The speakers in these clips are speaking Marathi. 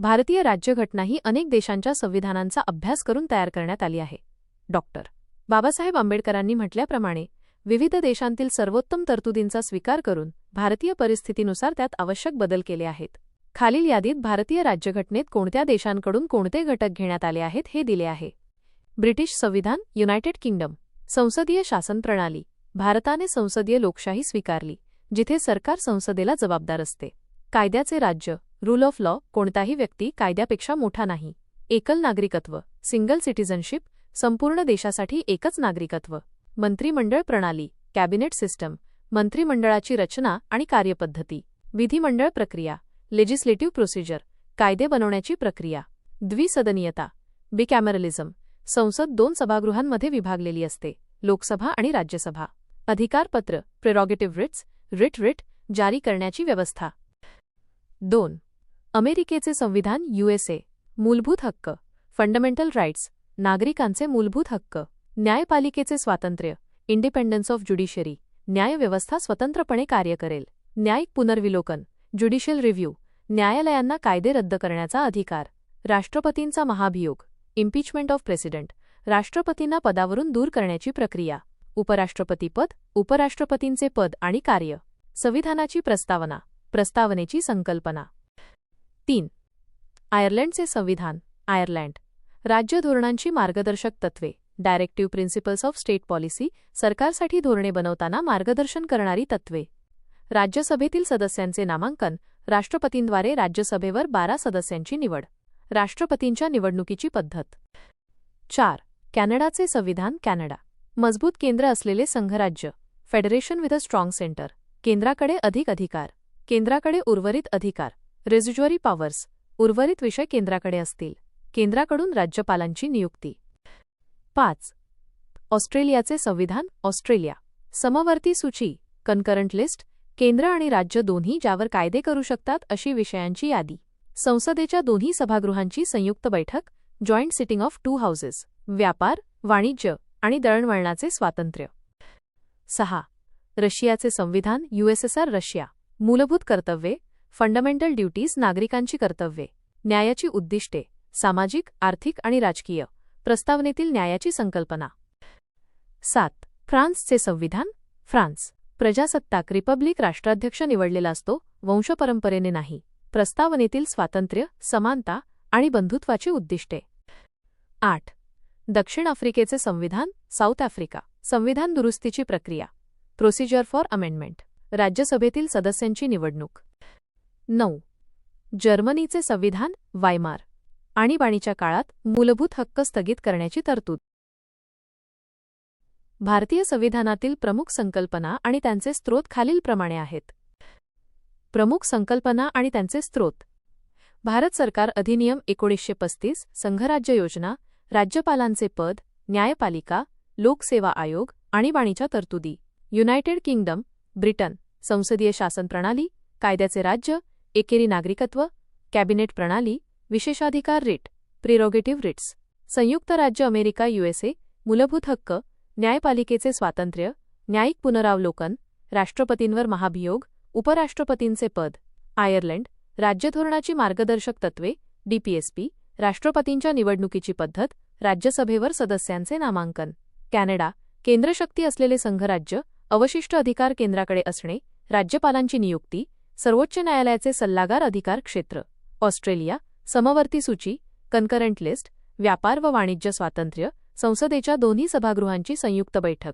भारतीय राज्यघटना ही अनेक देशांच्या संविधानांचा अभ्यास करून तयार करण्यात आली आहे. डॉक्टर बाबासाहेब आंबेडकरांनी म्हटल्याप्रमाणे विविध देशांतील सर्वोत्तम तरतुदींचा स्वीकार करून भारतीय परिस्थितीनुसार त्यात आवश्यक बदल केले आहेत. खालील यादीत भारतीय राज्यघटनेत कोणत्या देशांकडून कोणते घटक घेण्यात आले आहेत हे दिले आहे. ब्रिटिश संविधान युनायटेड किंगडम. संसदीय शासन प्रणाली. भारताने संसदीय लोकशाही स्वीकारली जिथे सरकार संसदेला जबाबदार असते. कायद्याचे राज्य. रूल ऑफ लॉ कोणताही व्यक्ती कायद्यापेक्षा मोठा नाही. एकल नागरिकत्व सिंगल सिटिझनशिप संपूर्ण देशासाठी एकच नागरिकत्व. मंत्रिमंडळ प्रणाली कॅबिनेट सिस्टम मंत्रिमंडळाची रचना आणि कार्यपद्धती. विधिमंडळ प्रक्रिया लेजिस्लेटिव्ह प्रोसिजर कायदे बनवण्याची प्रक्रिया. द्विसदनीयता बिकॅमरलिझम संसद दोन सभागृहांमध्ये विभागलेली असते लोकसभा आणि राज्यसभा. अधिकारपत्र प्रेरॉगेटिव्ह रिट्स रिट रिट जारी करण्याची व्यवस्था. दोन अमेरिकेचे संविधान यूएसए मूलभूत हक्क. फंडमेंटल राईट्स नागरिकांचे मूलभूत हक्क. न्यायपालिकेचे स्वातंत्र्य. Independence of judiciary. न्यायव्यवस्था स्वतंत्रपणे कार्य करेल. न्यायिक पुनर्विलोकन. Judicial review. न्यायालयांना कायदे रद्द करण्याचा अधिकार. राष्ट्रपतींचा महाभियोग. Impeachment of president. राष्ट्रपतींना पदावरून दूर करण्याची प्रक्रिया. उपराष्ट्रपतीपद उपराष्ट्रपतींचे पद आणि कार्य. संविधानाची प्रस्तावना. प्रस्तावनेची संकल्पना. तीन. आयर्लंडचे संविधान. आयर्लंड. राज्य धोरणांची मार्गदर्शक तत्वे. Directive principles of state policy सरकारसाठी धोरणे बनवताना मार्गदर्शन करणारी तत्वे. राज्यसभेतील सदस्यांचे नामांकन. राष्ट्रपतींद्वारे राज्यसभेवर बारा सदस्यांची निवड. राष्ट्रपतींच्या निवडणुकीची पद्धत. चार. कॅनडाचे संविधान कॅनडा. मजबूत केंद्र असलेले संघराज्य. Federation with a strong centre केंद्राकडे अधिक अधिकार. केंद्राकडे उर्वरित अधिकार. रेझिज्युअरी पॉवर्स उर्वरित विषय केंद्राकडे असतील. केंद्राकडून राज्यपालांची नियुक्ती. पाच. ऑस्ट्रेलियाचे संविधान ऑस्ट्रेलिया. समवर्ती सूची कन्करंट लिस्ट केंद्र आणि राज्य दोन्ही ज्यावर कायदे करू शकतात अशी विषयांची यादी. संसदेच्या दोन्ही सभागृहांची संयुक्त बैठक joint sitting of two houses व्यापार वाणिज्य आणि दळणवळणाचे स्वातंत्र्य. सहा. रशियाचे संविधान यूएसएसआर रशिया. मूलभूत कर्तव्ये फंडमेंटल ड्युटीज नागरिकांची कर्तव्ये. न्यायाची उद्दिष्टे सामाजिक आर्थिक आणि राजकीय. प्रस्तावनेतील न्यायाची संकल्पना. सात. फ्रान्सचे संविधान. फ्रान्स. प्रजासत्ताक रिपब्लिक राष्ट्राध्यक्ष निवडलेला असतो वंशपरंपरेने नाही. प्रस्तावनेतील स्वातंत्र्य समानता आणि बंधुत्वाची उद्दिष्टे. आठ. दक्षिण आफ्रिकेचे संविधान साऊथ आफ्रिका. संविधान दुरुस्तीची प्रक्रिया. Procedure for amendment. राज्यसभेतील सदस्यांची निवडणूक. नऊ. जर्मनीचे संविधान वायमार. आणीबाणीच्या काळात मूलभूत हक्क स्थगित करण्याची तरतूद. भारतीय संविधानातील प्रमुख संकल्पना आणि त्यांचे स्रोत खालीलप्रमाणे आहेत. प्रमुख संकल्पना आणि त्यांचे स्रोत. भारत सरकार अधिनियम एकोणीसशे पस्तीस संघराज्य योजना राज्यपालांचे पद न्यायपालिका लोकसेवा आयोग आणीबाणीच्या तरतुदी. युनायटेड किंगडम ब्रिटन संसदीय शासन प्रणाली कायद्याचे राज्य एकेरी नागरिकत्व कॅबिनेट प्रणाली विशेषाधिकार रिट प्रिरोगेटिव्ह रिट्स संयुक्त राज्य अमेरिका यूएसए मूलभूत हक्क न्यायपालिकेचे स्वातंत्र्य न्यायिक पुनरावलोकन राष्ट्रपतींवर महाभियोग उपराष्ट्रपतींचे पद आयर्लंड राज्यधोरणाची मार्गदर्शक तत्वे डीपीएसपी राष्ट्रपतींच्या निवडणुकीची पद्धत राज्यसभेवर सदस्यांचे नामांकन कॅनडा केंद्रशक्ती असलेले संघराज्य अवशिष्ट अधिकार केंद्राकडे असणे राज्यपालांची नियुक्ती सर्वोच्च न्यायालयाचे सल्लागार अधिकार क्षेत्र ऑस्ट्रेलिया समवर्ती सूची कन्करंट लिस्ट व्यापार व वाणिज्य स्वातंत्र्य संसदेच्या दोन्ही सभागृहांची संयुक्त बैठक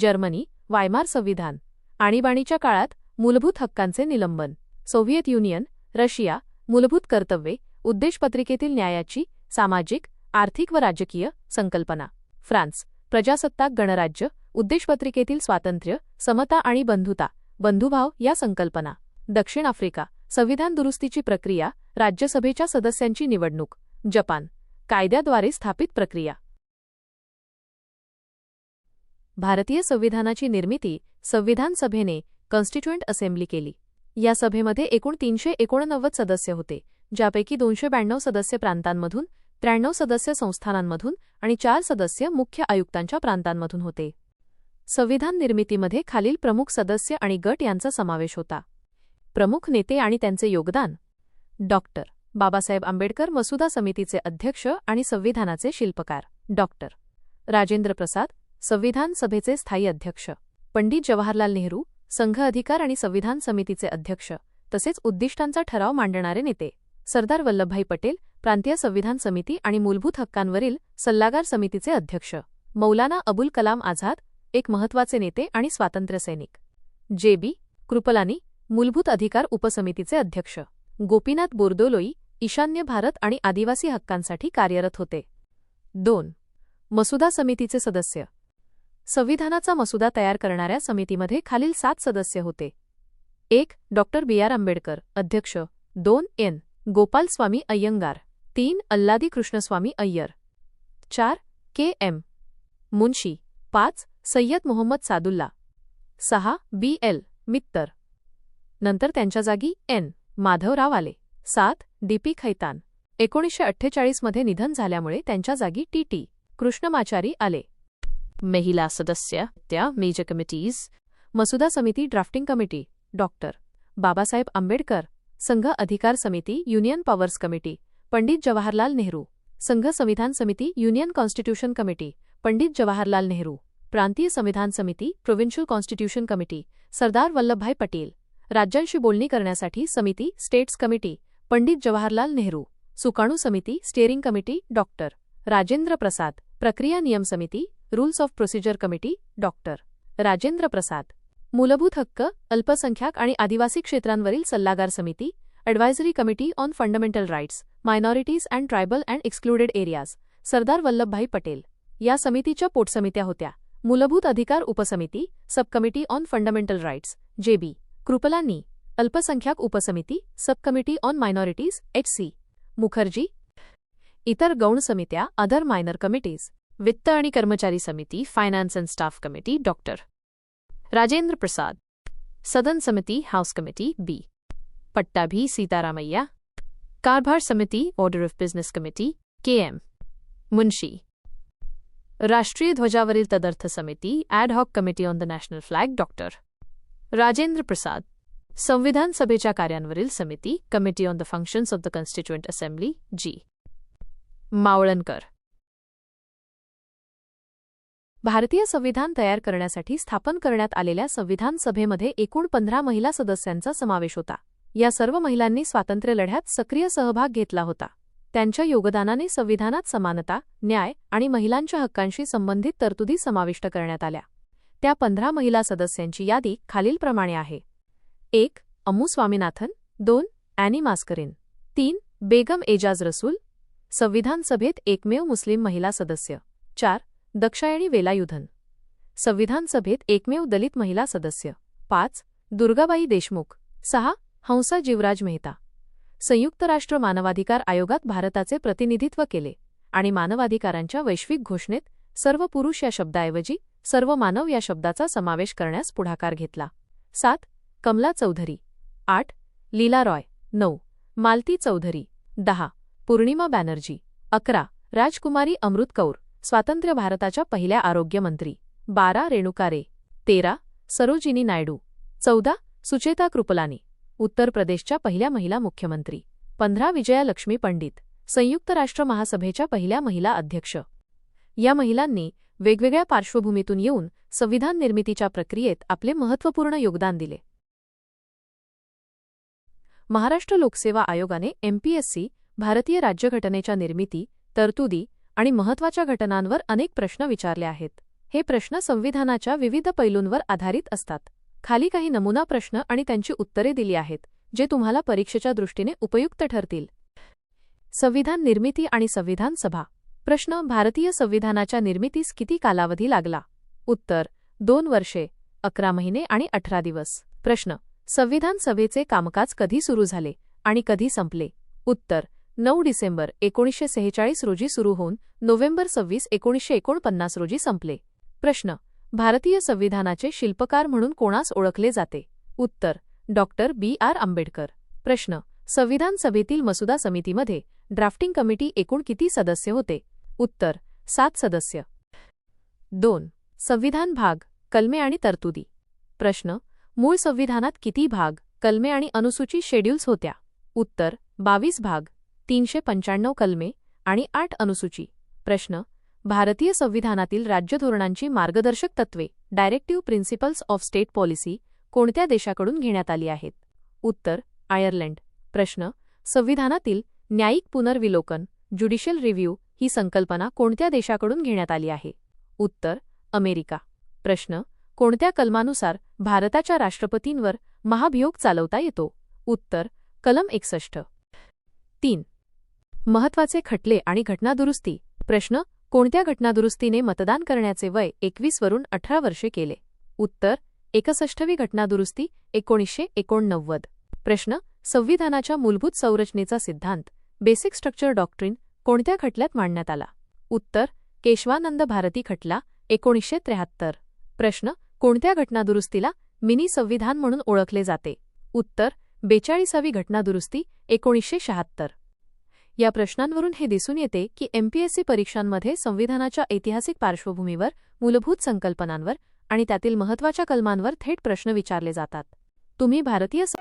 जर्मनी वायमार संविधान आणीबाणीच्या काळात मूलभूत हक्कांचे निलंबन सोव्हिएत युनियन रशिया मूलभूत कर्तव्ये उद्देशपत्रिकेतील न्यायाची सामाजिक आर्थिक व राजकीय संकल्पना फ्रान्स प्रजासत्ताक गणराज्य उद्देशपत्रिकेतील स्वातंत्र्य समता आणि बंधुता बंधुभाव या संकल्पना. दक्षिण आफ्रिका संविधान दुरुस्तीची प्रक्रिया राज्यसभेच्या सदस्यांची निवडणूक जपान कायद्याद्वारे स्थापित प्रक्रिया. भारतीय संविधानाची निर्मिती संविधान सभेने कॉन्स्टिट्युएंट असेंब्ली केली. या सभेमध्ये एकूण तीनशे एकोणनव्वद सदस्य होते ज्यापैकी दोनशे ब्याण्णव सदस्य प्रांतांमधून त्र्याण्णव सदस्य संस्थानांमधून आणि चार सदस्य मुख्य आयुक्तांच्या प्रांतांमधून होते. संविधान निर्मितीमध्ये खालील प्रमुख सदस्य आणि गट यांचा समावेश होता. प्रमुख नेते आणि त्यांचे योगदान. डॉक्टर बाबासाहेब आंबेडकर मसुदा समितीचे अध्यक्ष आणि संविधानाचे शिल्पकार. डॉक्टर राजेंद्र प्रसाद संविधान सभेचे स्थायी अध्यक्ष. पंडित जवाहरलाल नेहरू संघ अधिकार आणि संविधान समितीचे अध्यक्ष. तसेच उद्दिष्टांचा ठराव मांडणारे नेते. सरदार वल्लभभाई पटेल प्रांतीय संविधान समिती आणि मूलभूत हक्कांवरील सल्लागार समितीचे अध्यक्ष. मौलाना अबुल कलाम आझाद एक महत्त्वाचे नेते आणि स्वातंत्र्यसैनिक जे. बी. कृपलानी मूलभूत अधिकार उपसमितीचे अध्यक्ष. गोपीनाथ बोर्दोलोई ईशान्य भारत आणि आदिवासी हक्कांसाठी कार्यरत होते. दोन. मसुदा समितीचे सदस्य. संविधानाचा मसुदा तयार करणाऱ्या समितीमध्ये खालील सात सदस्य होते. एक. डॉक्टर बी. आर. आंबेडकर अध्यक्ष. दोन. एन. गोपालस्वामी अय्यंगार. तीन. अल्लादी कृष्णस्वामी अय्यर. चार. के. एम. मुन्शी पाच. सय्यद मोहम्मद सादुल्ला. सहा. बी. एल. मित्तर. नंतर त्यांच्या जागी एन. माधवराव आले. सात. D P Khaitan. एकोणीसशे अठ्ठेचाळीसमध्ये निधन झाल्यामुळे त्यांच्या जागी टी. टी. कृष्णमाचारी आले. महिला सदस्य त्या मेजर कमिटीज मसुदा समिती drafting committee doctor Babasaheb Ambedkar. संघ अधिकार समिती union powers committee Pandit Jawaharlal Nehru. संघ संविधान समिती union constitution committee Pandit Jawaharlal Nehru. प्रांतीय संविधान समिती provincial constitution committee Sardar Vallabhbhai Patel. राज्यांशी बोलणी करण्यासाठी समिती स्टेट्स कमिटी पंडित जवाहरलाल नेहरू सुकाणू समिती steering committee doctor Rajendra Prasad प्रक्रिया नियम समिती rules of procedure committee doctor Rajendra Prasad मूलभूत हक्क अल्पसंख्याक आणि आदिवासी क्षेत्रांवरील सल्लागार समिती advisory committee on fundamental rights minorities and tribal and excluded areas Sardar Vallabhbhai Patel. या समितीच्या पोटसमित्या होत्या. मूलभूत अधिकार उपसमिती subcommittee on fundamental rights J B. Kripalani अल्पसंख्याक उपसमिती subcommittee on minorities H C. Mookerjee इतर गौण समित्या अदर मायनर कमिटीज वित्त आणि कर्मचारी समिती finance and staff committee doctor Rajendra Prasad सदन समिती house committee B. Pattabhi Sitaramayya कारभार समिती order of business committee K. M. Munshi राष्ट्रीय ध्वजावरील तदर्थ समिती ad hoc committee on the national flag doctor Rajendra Prasad संविधान सभेच्या कार्यांवरील समिती committee on the functions of the constituent assembly G Mavalankar. भारतीय संविधान तयार करण्यासाठी स्थापन करण्यात आलेल्या संविधान सभेमध्ये एकूण पंधरा महिला सदस्यांचा समावेश होता. या सर्व महिलांनी स्वातंत्र्य लढ्यात सक्रिय सहभाग घेतला होता. त्यांच्या योगदानाने संविधानात समानता न्याय आणि महिलांच्या हक्कांशी संबंधित तरतुदी समाविष्ट करण्यात आल्या. त्या पंधरा महिला सदस्यांची यादी खालीलप्रमाणे आहे. एक अम्मू स्वामीनाथन. दोन अॅनी मास्करिन. तीन बेगम एजाज रसूल. संविधान सभेत एकमेव मुस्लिम महिला सदस्य. चार दक्षायणी वेलायुधन. संविधान सभेत एकमेव दलित महिला सदस्य. पाच दुर्गाबाई देशमुख. सहा हंसा जीवराज मेहता. संयुक्त राष्ट्र मानवाधिकार आयोगात भारताचे प्रतिनिधित्व केले आणि मानवाधिकारांच्या वैश्विक घोषणेत सर्व पुरुष या शब्दाऐवजी सर्व मानव या शब्दाचा समावेश करण्यास पुढाकार घेतला. सात कमला चौधरी. आठ लीला रॉय. नऊ मालती चौधरी. दहा पूर्णिमा बॅनर्जी. अकरा राजकुमारी अमृत कौर स्वातंत्र्य भारताच्या पहिल्या आरोग्यमंत्री बारा रेणुका रे. तेरा सरोजिनी नायडू. चौदा सुचेता कृपलानी. उत्तर प्रदेशच्या पहिल्या महिला मुख्यमंत्री. पंधरा विजया लक्ष्मी पंडित. संयुक्त राष्ट्र महासभेच्या पहिल्या महिला अध्यक्ष. या महिलांनी वेगवेगळ्या पार्श्वभूमीतून येऊन संविधान निर्मितीच्या प्रक्रियेत आपले महत्त्वपूर्ण योगदान दिले. महाराष्ट्र लोकसेवा आयोगाने एमपीएससी भारतीय राज्यघटनेच्या निर्मिती तरतुदी आणि महत्त्वाच्या घटनांवर अनेक प्रश्न विचारले आहेत. हे प्रश्न संविधानाच्या विविध पैलूंवर आधारित असतात. खाली काही नमुना प्रश्न आणि त्यांची उत्तरे दिली आहेत जे तुम्हाला परीक्षेच्या दृष्टीने उपयुक्त ठरतील. संविधान निर्मिती आणि संविधान सभा. प्रश्न भारतीय संविधानाच्या निर्मितीस किती कालावधी लागला? उत्तर दोन वर्षे अकरा महिने आणि अठरा दिवस. प्रश्न संविधान सभेचे कामकाज कधी सुरू झाले आणि कधी संपले? उत्तर नऊ डिसेंबर एकोणीसशे सेहेचाळीस रोजी सुरू होऊन नोव्हेंबर सव्वीस एकोणीसशे एकोणपन्नास रोजी संपले. प्रश्न भारतीय संविधानाचे शिल्पकार म्हणून कोणास ओळखले जाते? उत्तर डॉक्टर बी. आर. आंबेडकर. प्रश्न संविधान सभेतील मसुदा समितीमध्ये ड्राफ्टिंग कमिटी एकूण किती सदस्य होते? उत्तर सात सदस्य. दोन संविधान भाग कलमे आणि तरतुदी. प्रश्न मूळ संविधानात किती भाग कलमे आणि अनुसूची शेड्यूल्स होत्या? उत्तर बावीस भाग तीनशे पंच्याण्णव कलमे आणि आठ अनुसूची. प्रश्न भारतीय संविधानातील राज्य धोरणांची मार्गदर्शक तत्त्वे directive principles of state policy कोणत्या देशाकडून घेण्यात आली आहेत? उत्तर आयर्लंड. प्रश्न संविधानातील न्यायिक पुनर्विलोकन ज्युडिशियल रिव्ह्यू ही संकल्पना कोणत्या देशाकडून घेण्यात आली आहे? उत्तर अमेरिका. प्रश्न कोणत्या कलमानुसार भारताच्या राष्ट्रपतींवर महाभियोग चालवता येतो? उत्तर कलम एकसष्ट. तीन. महत्त्वाचे खटले आणि घटनादुरुस्ती. प्रश्न कोणत्या घटनादुरुस्तीने मतदान करण्याचे वय एकवीस वरून अठरा वर्षे केले? उत्तर एकसष्टवी घटनादुरुस्ती एकोणीसशे एकोणनव्वद. प्रश्न संविधानाच्या मूलभूत संरचनेचा सिद्धांत बेसिक स्ट्रक्चर डॉक्ट्रिन कोणत्या खटल्यात मांडण्यात आला? उत्तर केशवानंद भारती खटला एकोणीसशे त्र्याहत्तर. प्रश्न कोणत्या घटनादुरुस्तीला मिनी संविधान म्हणून ओळखले जाते? उत्तर बेचाळीसावी घटनादुरुस्ती एकोणीसशे शहात्तर. या प्रश्नांवरून हे दिसून येते की एमपीएससी परीक्षांमध्ये संविधानाच्या ऐतिहासिक पार्श्वभूमीवर मूलभूत संकल्पनांवर आणि त्यातील महत्त्वाच्या कलमांवर थेट प्रश्न विचारले जातात. तुम्ही भारतीय स-